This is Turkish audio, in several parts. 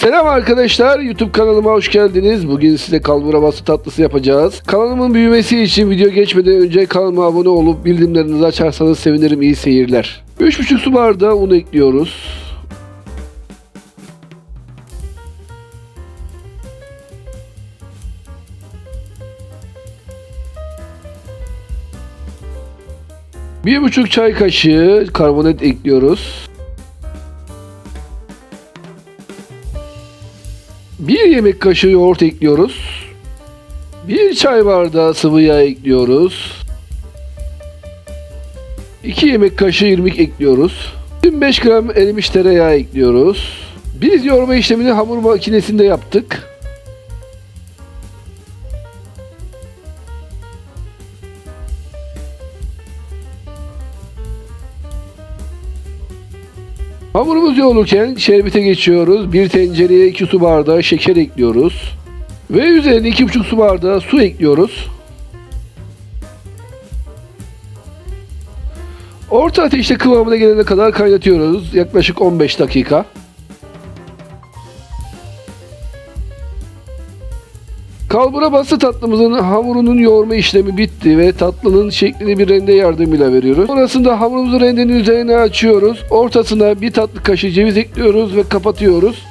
Selam arkadaşlar YouTube kanalıma hoş geldiniz. Bugün size kalbura bastı tatlısı yapacağız. Kanalımın büyümesi için video geçmeden önce kanalıma abone olup bildirimlerinizi açarsanız sevinirim iyi seyirler. 3,5 su bardağı un ekliyoruz. Bir buçuk çay kaşığı karbonat ekliyoruz. Bir yemek kaşığı yoğurt ekliyoruz. Bir çay bardağı sıvı yağ ekliyoruz. 2 yemek kaşığı irmik ekliyoruz. 25 gram erimiş tereyağı ekliyoruz. Biz yoğurma işlemini hamur makinesinde yaptık. Hamurumuz yoğururken şerbete geçiyoruz. Bir tencereye 2 su bardağı şeker ekliyoruz. Ve üzerine 2,5 su bardağı su ekliyoruz. Orta ateşte kıvamına gelene kadar kaynatıyoruz. Yaklaşık 15 dakika. Kalbura bastı tatlımızın hamurunun yoğurma işlemi bitti ve tatlının şeklini bir rende yardımıyla veriyoruz. Sonrasında hamurumuzu rendenin üzerine açıyoruz. Ortasına bir tatlı kaşığı ceviz ekliyoruz ve kapatıyoruz.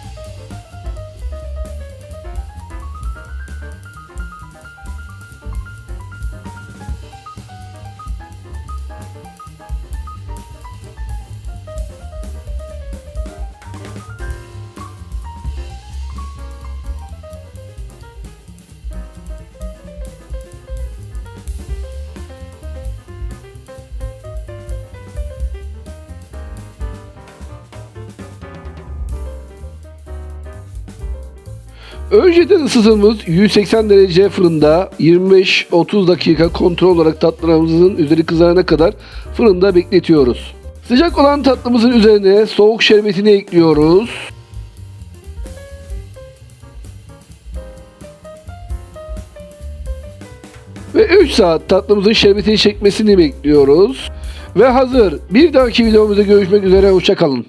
Önceden ısıtılmış 180 derece fırında 25-30 dakika kontrol olarak tatlılarımızın üzeri kızarana kadar fırında bekletiyoruz. Sıcak olan tatlımızın üzerine soğuk şerbetini ekliyoruz. Ve 3 saat tatlımızın şerbetini çekmesini bekliyoruz. Ve hazır. Bir dahaki videomuzda görüşmek üzere. Hoşçakalın.